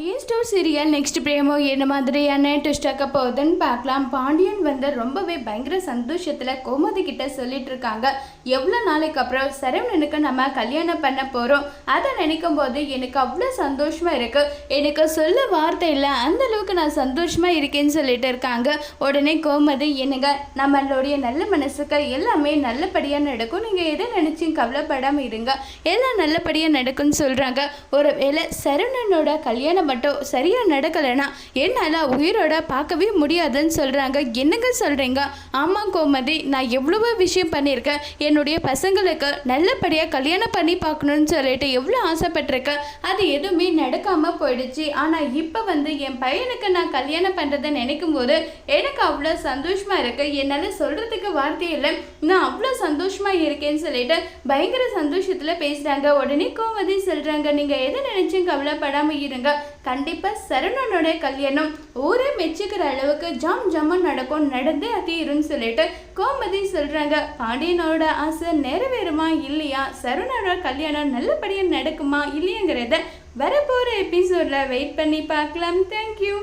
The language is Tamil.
பாண்டியன் சீரியல் நெக்ஸ்ட் பிரேமோ என்ன மாதிரியான ட்விஸ்டாக்க போகுதுன்னு பார்க்கலாம். பாண்டியன் வந்து ரொம்பவே பயங்கர சந்தோஷத்தில் கோமதி கிட்ட சொல்லிட்டு இருக்காங்க. எவ்வளோ நாளைக்கு அப்புறம் சரவணனுக்கு நம்ம கல்யாணம் பண்ண போகிறோம் அதை நினைக்கும் போது எனக்கு அவ்வளோ சந்தோஷமாக இருக்குது எனக்கு சொல்ல வார்த்தை இல்லை. அந்த அளவுக்கு நான் சந்தோஷமாக இருக்கேன்னு சொல்லிட்டு இருக்காங்க. உடனே கோமதி என்னங்க நம்மளுடைய நல்ல மனசுக்கு எல்லாமே நல்லபடியாக நடக்கும். நீங்கள் எதை நினச்சி கவலைப்படாமல் இருங்க. எல்லாம் நல்லபடியாக நடக்கும்னு சொல்கிறாங்க ஒரு வேளை சரவணனோட கல்யாணம் மட்டும் சரியாக நடக்கலைன்னா என்னால் உயிரோட பார்க்கவே முடியாதுன்னு சொல்கிறாங்க என்னங்க சொல்கிறீங்க ஆமாம் கோமதி நான் எவ்வளவோ விஷயம் பண்ணியிருக்கேன். என்னுடைய பசங்களுக்கு நல்லபடியாக கல்யாணம் பண்ணி பார்க்கணும்னு சொல்லிட்டு எவ்வளோ ஆசைப்பட்டிருக்கேன். அது எதுவுமே நடக்காமல் போயிடுச்சு. ஆனால் இப்போ வந்து என் பையனுக்கு நான் கல்யாணம் பண்ணுறதை நினைக்கும் போது எனக்கு அவ்வளோ சந்தோஷமாக இருக்கு. என்னால் சொல்கிறதுக்கு வார்த்தை இல்லை. நான் அவ்வளோ சந்தோஷமாக இருக்கேன்னு சொல்லிட்டு பயங்கர சந்தோஷத்தில் பேசுகிறாங்க உடனே கோமதி சொல்கிறாங்க நீங்கள் எதை நினைச்சும் கவலைப்படாமல் இருங்க. கண்டிப்பாக சரவணனோட கல்யாணம். ஊரே மெச்சுக்கிற அளவுக்கு ஜாம் ஜாமுன் நடக்கும் நடந்தே தீரும்னு சொல்லிட்டு கோமதி சொல்கிறாங்க பாண்டியனோட ஆசை நிறைவேறுமா இல்லையா? சரவணனோட கல்யாணம் நல்லபடியாக நடக்குமா இல்லையாங்கிறத வரப்போகிற எபிசோடில் வெயிட் பண்ணி பார்க்கலாம். தேங்க்யூ